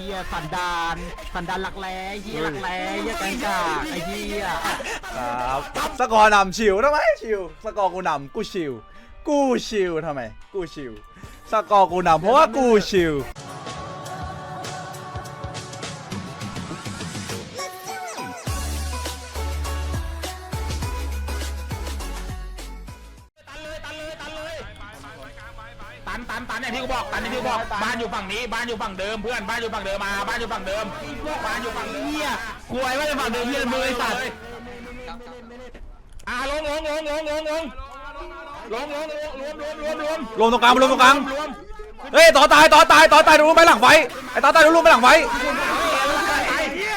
เฮียสันดานสันดานหลักแร้เฮียหลักแร้เฮียแกงกากไอ้เฮียครับสกอร์นำชิวทำไมชิวสกอร์กูนำกูชิว กูชิวทำไม กูชิว สกอร์กูนำเพราะว่ากูชิว ตันตันตันอย่างที่กูบอกตันอย่างที่กูบอกบ้านอยู่ฝั่งนี้บ้านอยู่ฝั่งเดิมเพื่อนบ้านอยู่ฝั่งเดิมมาบ้านอยู่ฝั่งเดิมบ้านอยู่ฝั่งเดิมเฮียกลัวไอ้ว่าจะฝั่งเดิมเฮียมือไอ้สัตว์อ่าลงลงลงลงลงลงลงลงลงรวมรวมรวมรวมรวมตรงกลางรวมตรงกลางรวมเฮ้ยต่อตายต่อตายต่อตายดูไปหลังไฟไอ้ต่อตายดูไปหลังไฟตายเฮีย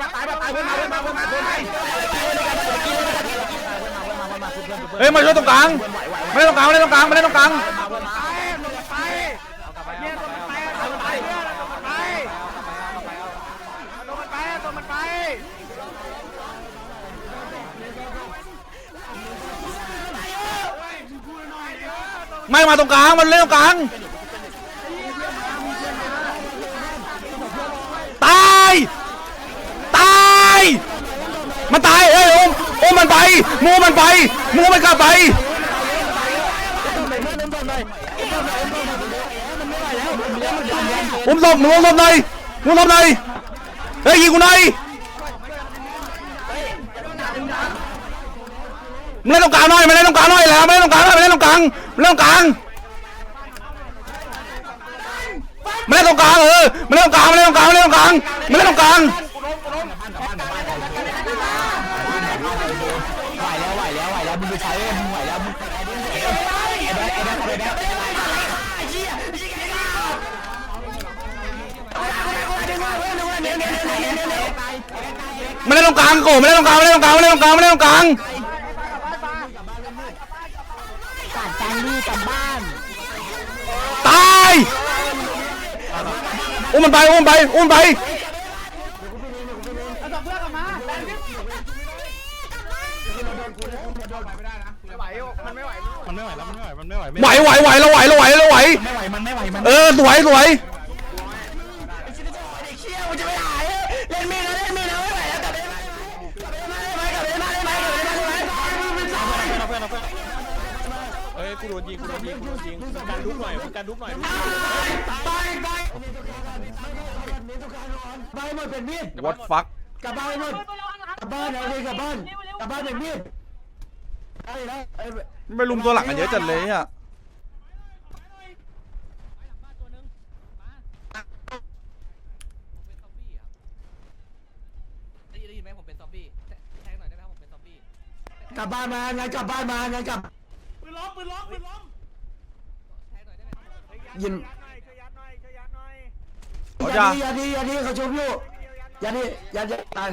มาตายมาตายเพื่อนมาเพื่อนมาเพื่อนมาเพื่อนมาเฮ้ยมาช่วยตรงกลางไม่ได้ตรงกลางไม่ได้ตรงกลางไม่ได้ตรงกลาง ไม่มาตรงกลางมันเล่นตรงกลางตายตายมันตายเอ้ยโอมโอมมันไปมูมันไปมูมันกลับไปอุ้มศพมึงอุ้มศพหน่อยมึงอุ้มศพหน่อยเฮ้ยยิงกูหน่อยมึงเล่นตรงกลางหน่อยมาเล่นตรงกลางหน่อยแล้วมาเล่นตรงกลางหน่อย มาเล่นตรงกลางมาเล่นตรงกลางมาเล่นตรงกลางเออมาเล่นตรงกลางมาเล่นตรงกลางมาเล่นตรงกลางมาเล่นตรงกลางไหวแล้วไหวแล้วไหวแล้วมึงไปใช้มึงไหวแล้วมึงมาเล่นตรงกลางโกมาเล่นตรงกลางมาเล่นตรงกลางมาเล่นตรงกลางมาเล่นตรงกลาง อุ้มมันไปอุ้มมันไปอุ้มมันไปมันไม่ไหวมันไม่ไหวมันไม่ไหวมันไม่ไหวไหวไหวไหวเราไหวเราไหวเราไหว ไม่ไหวมันไม่ไหวมัน เออสวยสวย กูโดนยิงกูโดนยิงกูโดนยิงการลุกหน่อยการลุกหน่อยไปหมดเป็นมีดวัดฟักกลับบ้านหมดกลับบ้านเลยกลับบ้านกลับบ้านเป็นมีดไอ้นะไอ้ไม่ลุมตัวหลังกันเยอะจัดเลยอะได้ยินได้ยินไหมผมเป็นซอมบี้แทแทงหน่อยได้ไหมครับผมเป็นซอมบี้กลับบ้านมางั้นกลับบ้านมางั้นกลับ แทงหน่อยได้ไหมยินเขาอจะย่าดีอย่าดีอย่าดีเขาชมอยู่อย่าดีอย่าจะตาย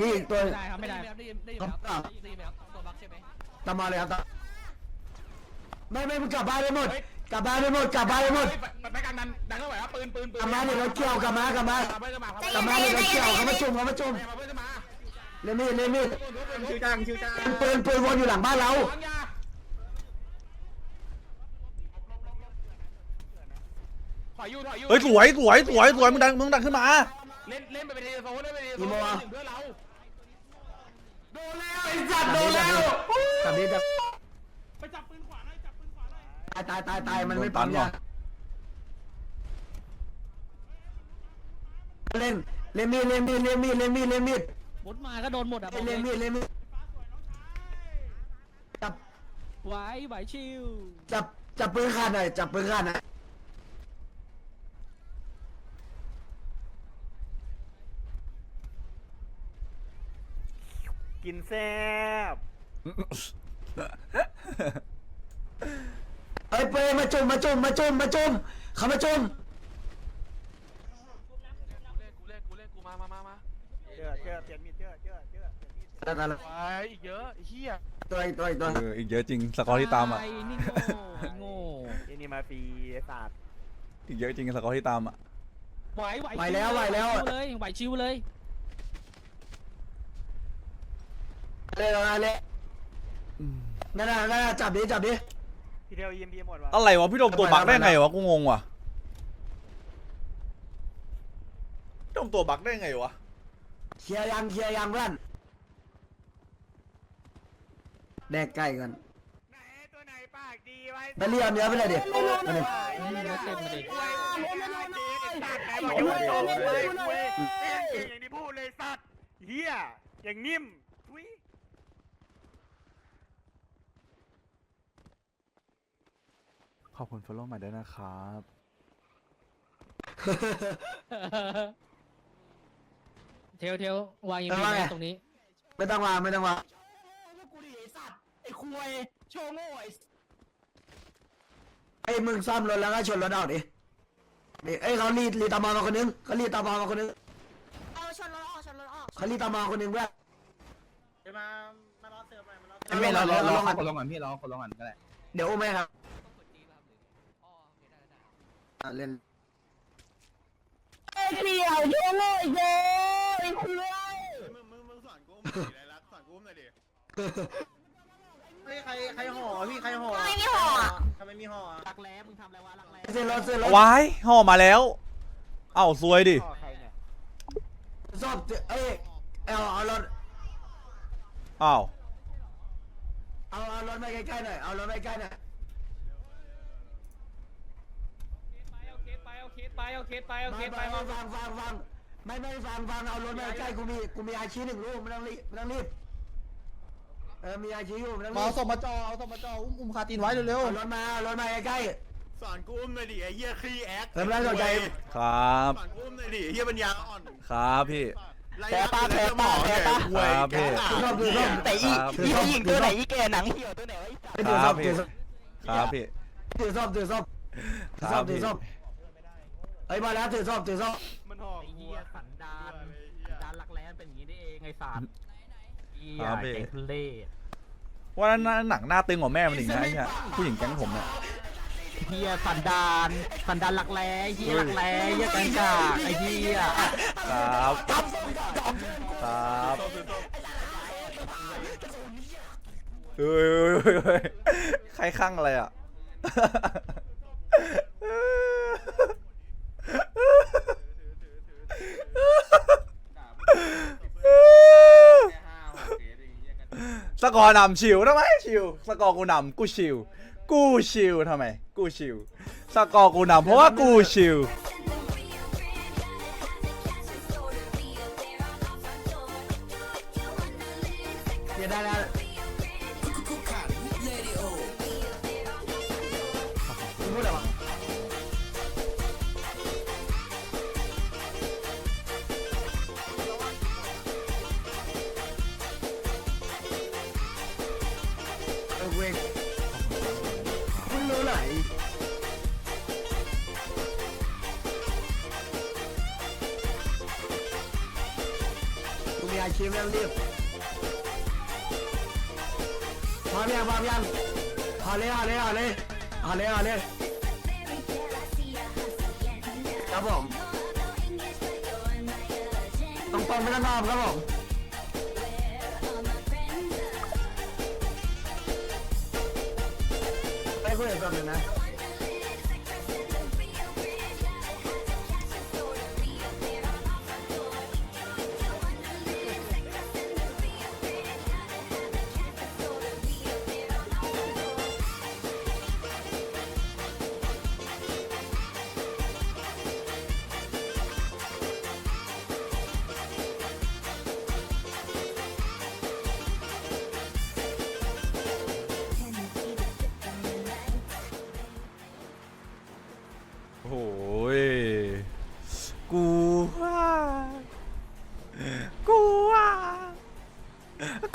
นี่อีกตัวได้ครับไม่ได้ได้ยินได้ยินไหมครับได้ยินไหมครับตัวบั๊กใช่ไหมตามมาเลยครับตามไม่ไม่มึงกลับบ้านได้หมดกลับบ้านได้หมดกลับบ้านได้หมดไปกันดันดันเข้าไปครับปืนปืนปืนกลับมาเดี๋ยวเราเกี่ยวกลับมากลับมากเพื่อนจะมากลับมาเดี๋ยวเราเกี่ยวเขามาจุ่มเขามาจุ่มเพื่อนจะมาเล่นมีดเล่นมีดชื่อจังชื่อจังปืนปืนวนอยู่หลังบ้านเรา วางยาถอยอยู่ถอยอยู่ เฮ้ยสวยสวยสวยสวยมึงดังมึงดังขึ้นมา เล่นเล่นไปเป็นเทโซเล่นไปเป็นเทโซอีโมอะเพื่อนเราไอ้สัตว์โดนแล้วกลับนี้จะไปจับปืนขวาหน่อยจับปืนขวาหน่อยตายตายตายตายมันไม่ปั๊มยาเล่นเล่นมีดเล่นมีดเล่นมีดเล่นมีดเล่นมีดมุดมาก็โดนหมดอะเล่นมีดเล่นมีดจับไหวไหวชิวจับจับปืนขาดหน่อยจับปืนขาดหน่อย กินแซ่บเอ้ยเปยมาจุ่มมาจุ่มมาจุ่มมาจุ่มเขามาจุ่มกูเล่นกูเล่นกูมามามามาเจอเจอเปลี่ยนมีดเจอเจอเจอเปลี่ยนมีดตายตายไปอีกเยอะเฮียตัวอีกตัวอีกตัวเอออีกเยอะจริงสกอร์ที่ตามอะไอ้นี่โง่ไอ้โง่ไอ้นี่มาฟรีไอ้ศาสตร์อีกเยอะจริงสกอร์ที่ตามอะไหวไหวไหวแล้วไหวแล้ว ชิเลยไหวชิวเลย เลยเลยเลยนั่นน่ะนั่นน่ะจับดิจับดิพี่เทลยิมพีหมดวะอะไรวะพี่โดมตัวบักได้ไงวะกูงงว่ะงตัวบักได้ไงวะเคลียร์ยังเคลียร์ยังเพื่อนแดกไก่กันไหนตัวไหนปากดีไว้ไปเรียนเนื้อไปเลยดิมาดิเต็มมาดิไว้สัตว์ไหนบอกจะมาโจมเลยเว้ยเก่งอย่างที่พูดเลยสัตว์เฮียอย่างนิ่มทุย ขอบคุณฟอลโล่มาด้วยนะครับ เทลเทลวางยิงเออมีว่าไหไงมตรงนี้ ไม่ต้องมาไม่ต้องมากูดิไอ้สัตว์ไอ้คุยโชว์โง่ไอ้ไอ้มึงซ่อมรถแล้วก็ชนรถออกดิดิเอ้ยเขารีดรีดตามอมาคนนึงเขารีดตามอมาคนนึงเอาชนรถออกชนรถออกเขารีดตามอคนนึงเพื่อนมา มาล้อเติมหน่อยมาล้อไม่เราเราเราลงกันคนลงก่อนพี่รอคนลงก่อนก็ได้ เดี๋ยวอุ้มไหมครับ เล่นไอ้เขียวโชว์โง่อีกแล้วไอ้คุยมึงมึงมึงสอนกูอุ้มหน่อยดิไรลักสอนกูอุ้มหน่อยดิเฮ้ยใครใครห่อพี่ใครห่อไม่มีห่ออะทำไมมีห่ออะรักแร้มึงทำอะไรวะรักแร้เส้นรถเส้นรถวายห่อมาแล้ว เอ้าซวยดิพ่อใครเนี่ยซ่อมเอ้ยเอาเอารถอ้าวเอาเอารถมาใกล้ๆหน่อยเอารถมาใกล้ๆหน่อย เอาเคส ไปเอาเคสไปเอาเคสไปเอาเคสไปมามาฟังฟังฟังไม่ไม่ฟังฟังเอารถมาใกล้กูมีกูมีอาชีพหนึ่งลูกไม่ต้องรีบไม่ต้องรีบเออมีอาชีพอยู่ไม่ต้องรีเอาบศพมาจอเอาศพมาจออุ้มอุ้มคาตีนไว้เร็วเอารถมาเอารถมาใกล้ๆสอนกูอุ้มหน่อยดิไอ้เหี้ยขี้แอคเออไม่ต้องสนใจครับ สอนกูอุ้มหน่อยดิไอ้เหี้ยปัญญาอ่อนครับพี่ไรลักษณ์ไรสมองแกหวยครับพี่แกๆถือส้มถือส้มแต่อีถือส้มถือส้มแกหนังเหี่ยวตัวไหนวะถือส้มถือส้มครับพี่ถือส้มถือส้มถือส้มถือส้มเฮ้ยมาแล้วถือส้มถือส้มมันห่อไอ้เหี้ยสันดานสันดานรักแร้เป็นอย่างนี้ได้เองไอ้สารเหี้ยครับพี่เจ๊ทุเล่ว่านั้นหนังหน้าตึงกว่าแม่มันอีกนะไอ้เนี่ยผู้หญิงแก๊งผมเนี่ยเหี้ยสันดานสันดานรักแร้เหี้ยรักแร้เหี้ยแกงกาไอ้เหี้ยครับครับเฮ้ยเฮ้ยเฮ้ยเฮ้ยใครข้างอะไรอะ สกอร์นำชิวทำไมชิวสกอร์กูนำกูชิว กูชิวทำไม กูชิว สกอร์กูนำเพราะว่ากูชิว เว้ยมึงรู้ไหนกูมีอาชีพแล้วรีบพร้อมยังพร้อมยังเอาเลยเอาเลยเอาเลยเอาเลยเอาเลยครับผม ตรงตรงๆไม่ต้องนอมครับผม ไปคุยกับผมหนึ่งนะ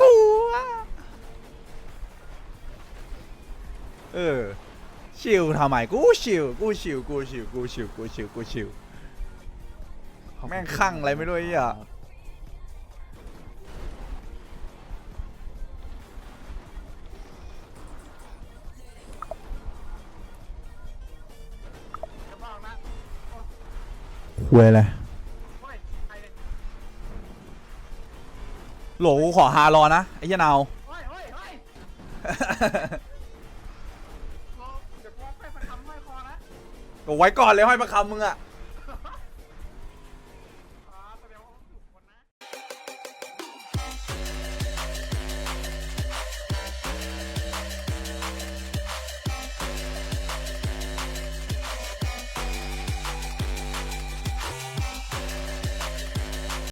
กูว่าเออ ชิวทำไมกูชิวกูชิวกูชิวกูชิวกูชิวกูชิวแม่งข้างอะไรไม่รู้ไอ้เหี้ยคุยอะไร โหลกูขอฮารอนะ ไอ้เหี้ยนาว เฮ้ยเฮ้ยเฮ้ยเดี๋ยวกูไปประคำห้อยคอนะก็ไว้ก่อนเลยห้อยประคำมึงอะ